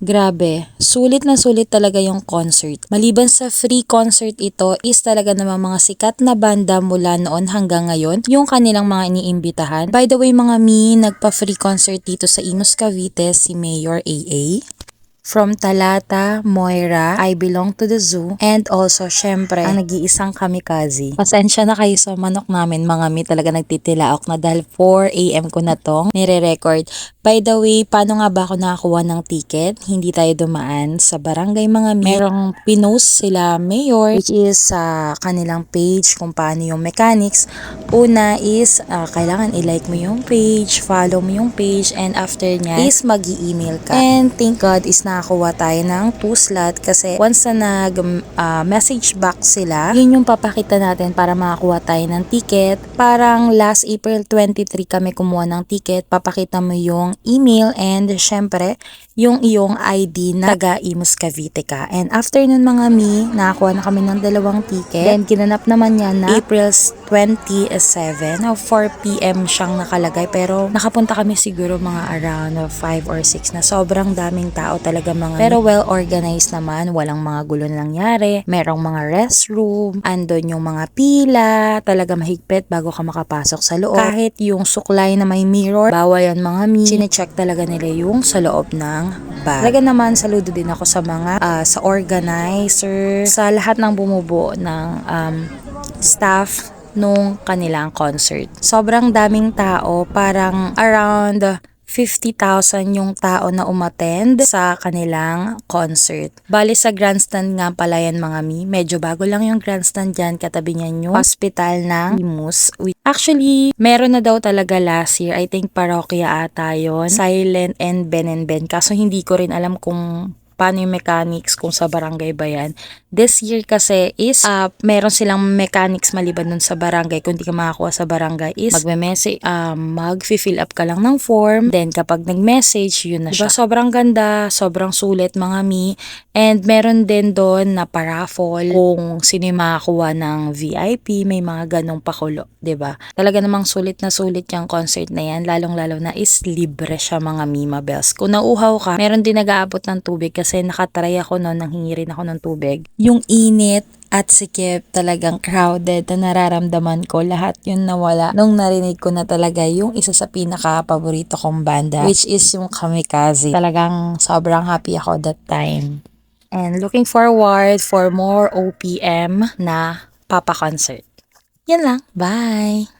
Grabe, sulit na sulit talaga yung concert. Maliban sa free concert ito is talaga naman mga sikat na banda mula noon hanggang ngayon yung kanilang mga iniimbitahan. By the way mga mi, nagpa-free concert dito sa Imus Cavite si Mayor AA. From Talata, Moira, I Belong to the Zoo, and also, syempre, ang nag-iisang kamikaze. Pasensya na kayo sa manok namin, mga mi talaga nagtitilaok na dahil 4am ko na tong nire-record. By the way, paano nga ba ako nakakuha ng ticket? Hindi tayo dumaan sa barangay mga mi. Merong pinost sila mayor, which is sa kanilang page kung paano yung mechanics. Una is, ah, kailangan i-like mo yung page, follow mo yung page, and after niya is mag email ka. And thank God is nakakuha tayo ng two slot kasi once na nag-message back sila, yun yung papakita natin para makakuha tayo ng ticket. Parang last April 23 kami kumuha ng ticket, papakita mo yung email and syempre yung iyong ID na taga Imus Cavite ka. And after nun mga mi, nakakuha na kami ng dalawang ticket. Then ginanap naman niya na April 27 o 4pm siyang nakalagay pero nakapunta kami siguro mga around 5 or 6 na sobrang daming tao talaga mga pero well organized naman walang mga gulo na nangyari merong mga restroom andon yung mga pila talaga mahigpit bago ka makapasok sa loob. Kahit yung suklay na may mirror bawal yan mga mi chinecheck talaga nila yung sa loob ng bag. Talaga naman saludo din ako sa mga ah, sa organizer sa lahat ng bumubuo ng um, staff nung kanilang concert. Sobrang daming tao, parang around 50,000 yung tao na umattend sa kanilang concert. Bali sa grandstand nga pala yan mga mi. Medyo bago lang yung grandstand dyan. Katabi niyan yung hospital ng Imus. Actually, meron na daw talaga last year. I think parokya ata yun. Silent and Ben and Ben. Kaso hindi ko rin alam kung paano yung mechanics kung sa barangay ba yan. This year kasi is uh, meron silang mechanics maliban dun sa barangay. Kung di ka makakuha sa barangay is magme-message, um, mag-fill up ka lang ng form. Then kapag nag-message, yun na siya. Diba, sobrang ganda, sobrang sulit mga mi. And meron din doon na paraffol kung sino yung makakuha ng VIP, may mga ganong pakulo. ba Talaga namang sulit na sulit yung concert na yan. Lalong-lalo na is libre siya mga Mima Bells. Kung nauuhaw ka, meron din nag-aabot ng tubig kasi nakatry ako noon, nanghingi rin ako ng tubig. Yung init at sikip talagang crowded na nararamdaman ko. Lahat yun nawala nung narinig ko na talaga yung isa sa pinaka-paborito kong banda which is yung Kamikaze. Talagang sobrang happy ako that time. And looking forward for more OPM na Papa Concert. Yan lang. Bye!